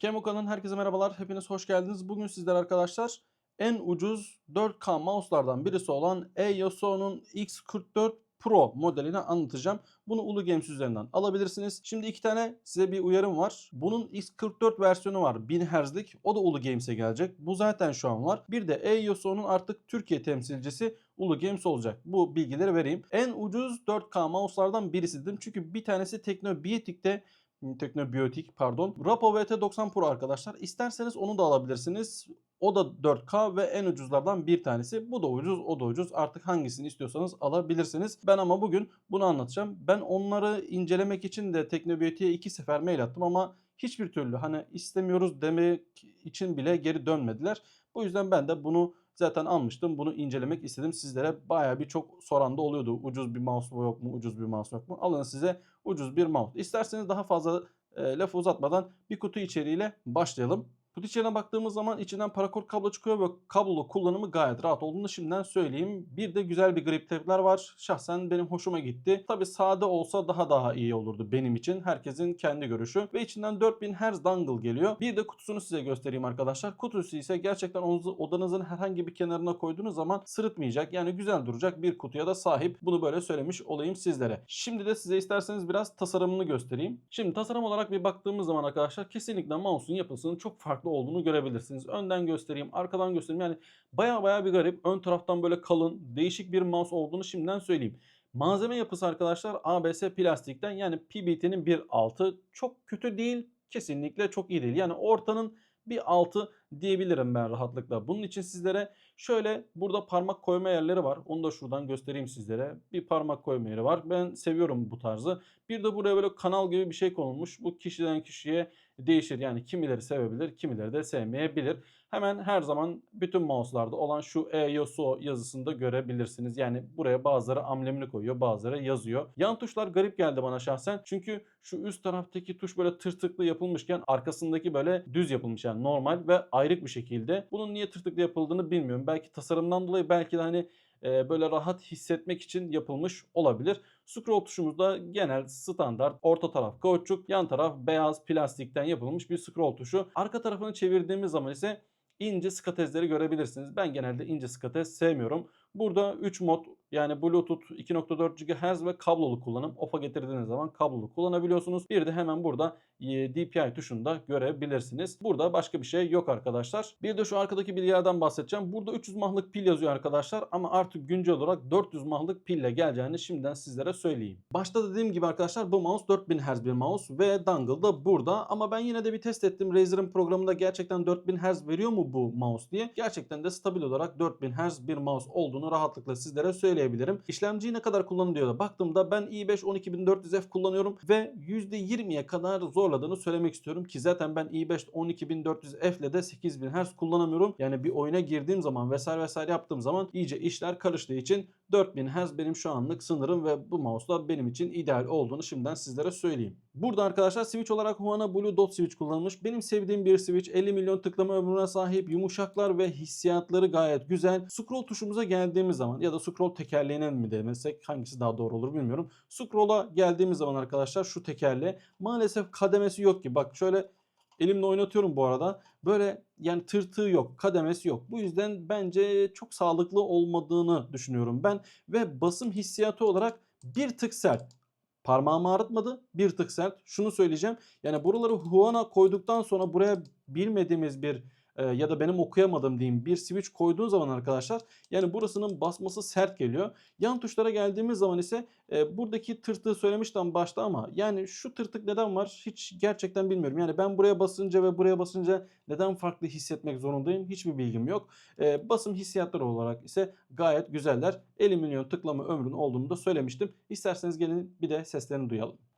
Kemoka'nın herkese merhabalar. Hepiniz hoş geldiniz. Bugün sizler arkadaşlar en ucuz 4K mouse'lardan birisi olan Eiyoso'nun X44 Pro modelini anlatacağım. Bunu Ulu Games üzerinden alabilirsiniz. Şimdi iki tane size bir uyarım var. Bunun X44 versiyonu var 1000 Hz'lik. O da Ulu Games'e gelecek. Bu zaten şu an var. Bir de Eiyoso'nun artık Türkiye temsilcisi Ulu Games olacak. Bu bilgileri vereyim. En ucuz 4K mouse'lardan birisi dedim. Çünkü bir tanesi Teknobiyetik'te Teknobiyotik pardon. Rapo VT90 Pro arkadaşlar. İsterseniz onu da alabilirsiniz. O da 4K ve en ucuzlardan bir tanesi. Bu da ucuz, o da ucuz. Artık hangisini istiyorsanız alabilirsiniz. Ben ama bugün bunu anlatacağım. Ben onları incelemek için de Teknobiyotik'e iki sefer mail attım ama hiçbir türlü hani istemiyoruz demek için bile geri dönmediler. Bu yüzden ben de bunu zaten almıştım. Bunu incelemek istedim. Sizlere bayağı bir çok soran da oluyordu. Ucuz bir mouse yok mu? Ucuz bir mouse yok mu? Alın size ucuz bir mouse. İsterseniz daha fazla e, lafı uzatmadan bir kutu içeriğiyle başlayalım. Kutu içeriğine baktığımız zaman içinden parakort kablo çıkıyor ve kablolu kullanımı gayet rahat olduğunu şimdiden söyleyeyim. Bir de güzel bir grip tape'ler var. Şahsen benim hoşuma gitti. Tabi sade olsa daha daha iyi olurdu benim için. Herkesin kendi görüşü. Ve içinden 4000 Hz dongle geliyor. Bir de kutusunu size göstereyim arkadaşlar. Kutusu ise gerçekten odanızın herhangi bir kenarına koyduğunuz zaman sırıtmayacak. Yani güzel duracak bir kutuya da sahip. Bunu böyle söylemiş olayım sizlere. Şimdi de size isterseniz biraz tasarımını göstereyim. Şimdi tasarım olarak bir baktığımız zaman arkadaşlar kesinlikle mouse'un yapısının çok farklı olduğunu görebilirsiniz. Önden göstereyim, arkadan göstereyim. Yani baya baya bir garip. Ön taraftan böyle kalın, değişik bir mouse olduğunu şimdiden söyleyeyim. Malzeme yapısı arkadaşlar ABS plastikten yani PBT'nin bir altı çok kötü değil. Kesinlikle çok iyi değil. Yani ortanın bir altı diyebilirim ben rahatlıkla. Bunun için sizlere şöyle burada parmak koyma yerleri var. Onu da şuradan göstereyim sizlere. Bir parmak koyma yeri var. Ben seviyorum bu tarzı. Bir de buraya böyle kanal gibi bir şey konulmuş. Bu kişiden kişiye değişir. Yani kimileri sevebilir, kimileri de sevmeyebilir. Hemen her zaman bütün mouse'larda olan şu EYOSO yazısını da görebilirsiniz. Yani buraya bazıları amblemini koyuyor, bazıları yazıyor. Yan tuşlar garip geldi bana şahsen. Çünkü şu üst taraftaki tuş böyle tırtıklı yapılmışken arkasındaki böyle düz yapılmış yani normal ve ayrık bir şekilde. Bunun niye tırtıklı yapıldığını bilmiyorum. Belki tasarımdan dolayı belki de hani böyle rahat hissetmek için yapılmış olabilir. Scroll tuşumuzda genel standart orta taraf kauçuk, yan taraf beyaz plastikten yapılmış bir scroll tuşu. Arka tarafını çevirdiğimiz zaman ise ince skatezleri görebilirsiniz. Ben genelde ince skatez sevmiyorum. Burada 3 mod yani Bluetooth 2.4 GHz ve kablolu kullanım. OFA getirdiğiniz zaman kablolu kullanabiliyorsunuz. Bir de hemen burada e, DPI tuşunu da görebilirsiniz. Burada başka bir şey yok arkadaşlar. Bir de şu arkadaki bilgilerden bahsedeceğim. Burada 300 mahlık pil yazıyor arkadaşlar ama artık güncel olarak 400 mahlık pille geleceğini şimdiden sizlere söyleyeyim. Başta dediğim gibi arkadaşlar bu mouse 4000 Hz bir mouse ve dongle da burada ama ben yine de bir test ettim. Razer'ın programında gerçekten 4000 Hz veriyor mu bu mouse diye. Gerçekten de stabil olarak 4000 Hz bir mouse olduğunu rahatlıkla sizlere söyleyebilirim. İşlemciyi ne kadar kullanılıyor da baktığımda ben i5 12400F kullanıyorum ve %20'ye kadar zorladığını söylemek istiyorum ki zaten ben i5 12400F ile de 8000 Hz kullanamıyorum. Yani bir oyuna girdiğim zaman vesaire vesaire yaptığım zaman iyice işler karıştığı için 4000 Hz benim şu anlık sınırım ve bu mouse'la benim için ideal olduğunu şimdiden sizlere söyleyeyim. Burada arkadaşlar switch olarak Huana Blue Dot switch kullanılmış. Benim sevdiğim bir switch 50 milyon tıklama ömrüne sahip yumuşaklar ve hissiyatları gayet güzel. Scroll tuşumuza geldiğimiz zaman ya da scroll tekerleğine mi demesek hangisi daha doğru olur bilmiyorum. Scroll'a geldiğimiz zaman arkadaşlar şu tekerle maalesef kademesi yok ki. Bak şöyle elimle oynatıyorum bu arada. Böyle yani tırtığı yok, kademesi yok. Bu yüzden bence çok sağlıklı olmadığını düşünüyorum ben. Ve basım hissiyatı olarak bir tık sert. Parmağımı ağrıtmadı. Bir tık sert. Şunu söyleyeceğim. Yani buraları Huana koyduktan sonra buraya bilmediğimiz bir ya da benim okuyamadığım diyeyim bir switch koyduğun zaman arkadaşlar yani burasının basması sert geliyor. Yan tuşlara geldiğimiz zaman ise e, buradaki tırtığı söylemiştim başta ama yani şu tırtık neden var hiç gerçekten bilmiyorum. Yani ben buraya basınca ve buraya basınca neden farklı hissetmek zorundayım hiçbir bilgim yok. E, basım hissiyatları olarak ise gayet güzeller. 50 milyon tıklama ömrünün olduğunu da söylemiştim. İsterseniz gelin bir de seslerini duyalım.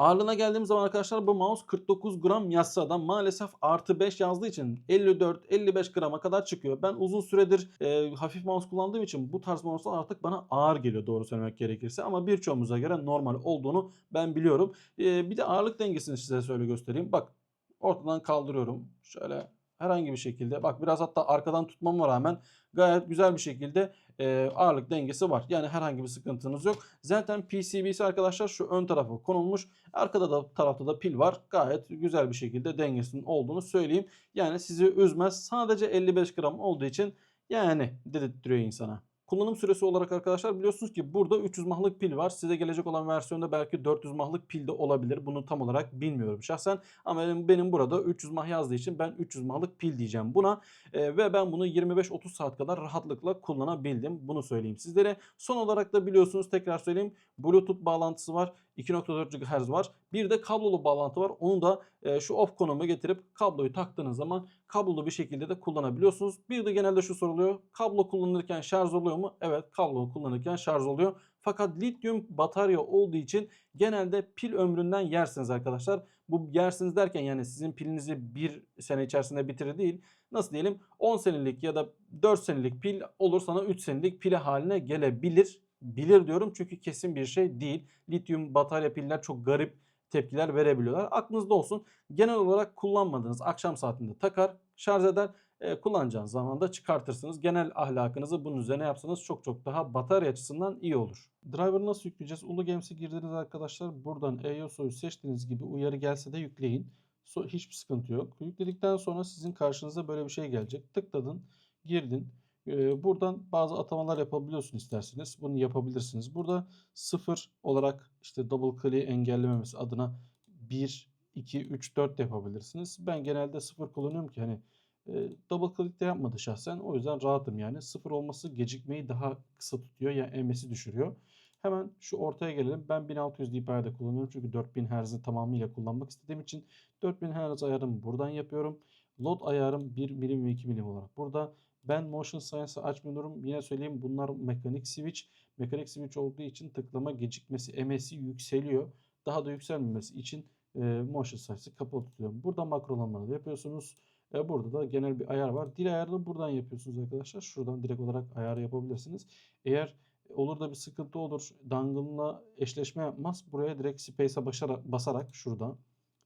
Ağırlığına geldiğimiz zaman arkadaşlar bu mouse 49 gram yazsa da maalesef artı 5 yazdığı için 54-55 grama kadar çıkıyor. Ben uzun süredir e, hafif mouse kullandığım için bu tarz mouse'lar artık bana ağır geliyor doğru söylemek gerekirse. Ama birçoğumuza göre normal olduğunu ben biliyorum. E, bir de ağırlık dengesini size şöyle göstereyim. Bak ortadan kaldırıyorum. Şöyle herhangi bir şekilde bak biraz hatta arkadan tutmama rağmen gayet güzel bir şekilde e, ağırlık dengesi var. Yani herhangi bir sıkıntınız yok. Zaten PCB'si arkadaşlar şu ön tarafa konulmuş. Arkada da tarafta da pil var. Gayet güzel bir şekilde dengesinin olduğunu söyleyeyim. Yani sizi üzmez. Sadece 55 gram olduğu için yani dedirtiyor insana. Kullanım süresi olarak arkadaşlar biliyorsunuz ki burada 300 mahlık pil var. Size gelecek olan versiyonda belki 400 mahlık pil de olabilir. Bunu tam olarak bilmiyorum şahsen. Ama benim, burada 300 mah yazdığı için ben 300 mahlık pil diyeceğim buna. Ee, ve ben bunu 25-30 saat kadar rahatlıkla kullanabildim. Bunu söyleyeyim sizlere. Son olarak da biliyorsunuz tekrar söyleyeyim. Bluetooth bağlantısı var. 2.4 GHz var. Bir de kablolu bağlantı var. Onu da e, şu off konuma getirip kabloyu taktığınız zaman kablolu bir şekilde de kullanabiliyorsunuz. Bir de genelde şu soruluyor. Kablo kullanırken şarj oluyor mu? Evet kablo kullanırken şarj oluyor. Fakat lityum batarya olduğu için genelde pil ömründen yersiniz arkadaşlar. Bu yersiniz derken yani sizin pilinizi bir sene içerisinde bitirir değil. Nasıl diyelim 10 senelik ya da 4 senelik pil olur sana 3 senelik pile haline gelebilir. Bilir diyorum çünkü kesin bir şey değil. Lityum batarya piller çok garip tepkiler verebiliyorlar. Aklınızda olsun. Genel olarak kullanmadığınız akşam saatinde takar, şarj eder. E, kullanacağınız zaman da çıkartırsınız. Genel ahlakınızı bunun üzerine yapsanız çok çok daha batarya açısından iyi olur. Driver'ı nasıl yükleyeceğiz? Ulu Games'e girdiniz arkadaşlar. Buradan EOS'u seçtiğiniz gibi uyarı gelse de yükleyin. So, hiçbir sıkıntı yok. Yükledikten sonra sizin karşınıza böyle bir şey gelecek. Tıkladın, girdin. Buradan bazı atamalar yapabiliyorsun isterseniz. Bunu yapabilirsiniz. Burada sıfır olarak işte double click'i engellememesi adına 1, 2, 3, 4 yapabilirsiniz. Ben genelde sıfır kullanıyorum ki hani double click de yapmadı şahsen. O yüzden rahatım yani. Sıfır olması gecikmeyi daha kısa tutuyor. Yani emesi düşürüyor. Hemen şu ortaya gelelim. Ben 1600 dpi'de kullanıyorum. Çünkü 4000 Hz'i tamamıyla kullanmak istediğim için 4000 Hz ayarımı buradan yapıyorum. Load ayarım 1 milim ve 2 milim olarak burada. Ben Motion Science'ı açmıyorum. Yine söyleyeyim bunlar mekanik switch. Mekanik switch olduğu için tıklama gecikmesi, MS'i yükseliyor. Daha da yükselmemesi için e, Motion Science'ı kapalı tutuyorum. Burada makrolamaları yapıyorsunuz. E, burada da genel bir ayar var. Dil ayarını buradan yapıyorsunuz arkadaşlar. Şuradan direkt olarak ayar yapabilirsiniz. Eğer olur da bir sıkıntı olur. Dongle'la eşleşme yapmaz. Buraya direkt Space'a basarak şuradan.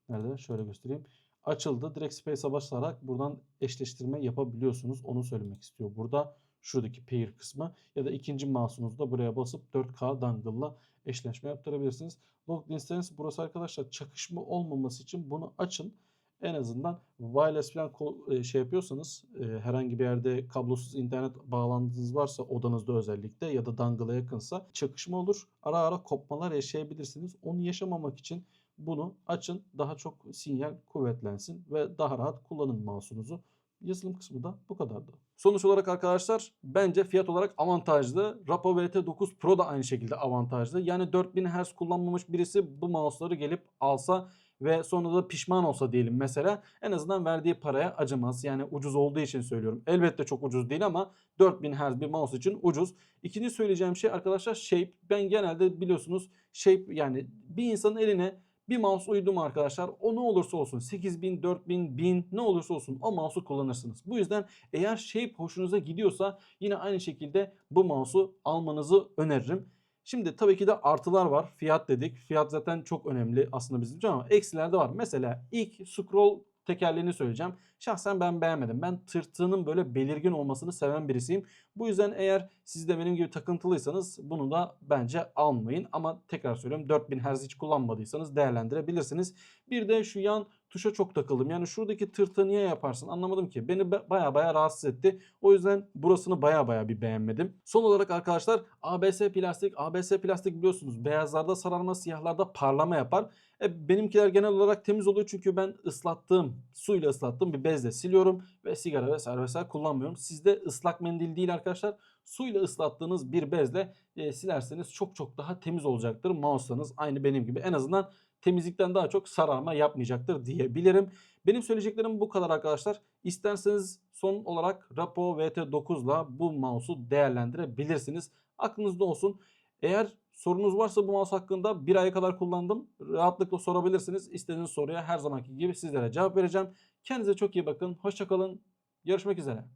Nerede? Şöyle göstereyim açıldı. Direkt Space'a basarak buradan eşleştirme yapabiliyorsunuz. Onu söylemek istiyor. Burada şuradaki pair kısmı ya da ikinci mouse'unuzda buraya basıp 4K dongle'la eşleşme yaptırabilirsiniz. Locked Instance burası arkadaşlar çakışma olmaması için bunu açın. En azından wireless falan şey yapıyorsanız herhangi bir yerde kablosuz internet bağlantınız varsa odanızda özellikle ya da dongle'a yakınsa çakışma olur. Ara ara kopmalar yaşayabilirsiniz. Onu yaşamamak için bunu açın daha çok sinyal kuvvetlensin ve daha rahat kullanın mouse'unuzu. Yazılım kısmı da bu kadardı. Sonuç olarak arkadaşlar bence fiyat olarak avantajlı. Rapo VT9 Pro da aynı şekilde avantajlı. Yani 4000 Hz kullanmamış birisi bu mouse'ları gelip alsa ve sonra da pişman olsa diyelim mesela en azından verdiği paraya acımaz. Yani ucuz olduğu için söylüyorum. Elbette çok ucuz değil ama 4000 Hz bir mouse için ucuz. İkinci söyleyeceğim şey arkadaşlar Shape. Ben genelde biliyorsunuz Shape yani bir insanın eline bir mouse uydu mu arkadaşlar o ne olursa olsun 8000, 4000, 1000 ne olursa olsun o mouse'u kullanırsınız. Bu yüzden eğer shape hoşunuza gidiyorsa yine aynı şekilde bu mouse'u almanızı öneririm. Şimdi tabii ki de artılar var. Fiyat dedik. Fiyat zaten çok önemli aslında bizim için ama eksiler de var. Mesela ilk scroll tekerleğini söyleyeceğim. Şahsen ben beğenmedim. Ben tırtığının böyle belirgin olmasını seven birisiyim. Bu yüzden eğer siz de benim gibi takıntılıysanız bunu da bence almayın. Ama tekrar söylüyorum 4000 Hz hiç kullanmadıysanız değerlendirebilirsiniz. Bir de şu yan tuşa çok takıldım. Yani şuradaki tırtığı niye yaparsın anlamadım ki. Beni baya baya rahatsız etti. O yüzden burasını baya baya bir beğenmedim. Son olarak arkadaşlar ABS plastik. ABS plastik biliyorsunuz beyazlarda sararma siyahlarda parlama yapar. E, benimkiler genel olarak temiz oluyor çünkü ben ıslattığım suyla ıslattığım bir bezle siliyorum ve sigara vesaire vesaire kullanmıyorum. Sizde ıslak mendil değil arkadaşlar. Suyla ıslattığınız bir bezle e, silerseniz çok çok daha temiz olacaktır. Mouse'larınız aynı benim gibi en azından temizlikten daha çok sararma yapmayacaktır diyebilirim. Benim söyleyeceklerim bu kadar arkadaşlar. İsterseniz son olarak Rapo VT9 ile bu mouse'u değerlendirebilirsiniz. Aklınızda olsun. Eğer sorunuz varsa bu mouse hakkında bir aya kadar kullandım. Rahatlıkla sorabilirsiniz. İstediğiniz soruya her zamanki gibi sizlere cevap vereceğim. Kendinize çok iyi bakın. Hoşçakalın. Görüşmek üzere.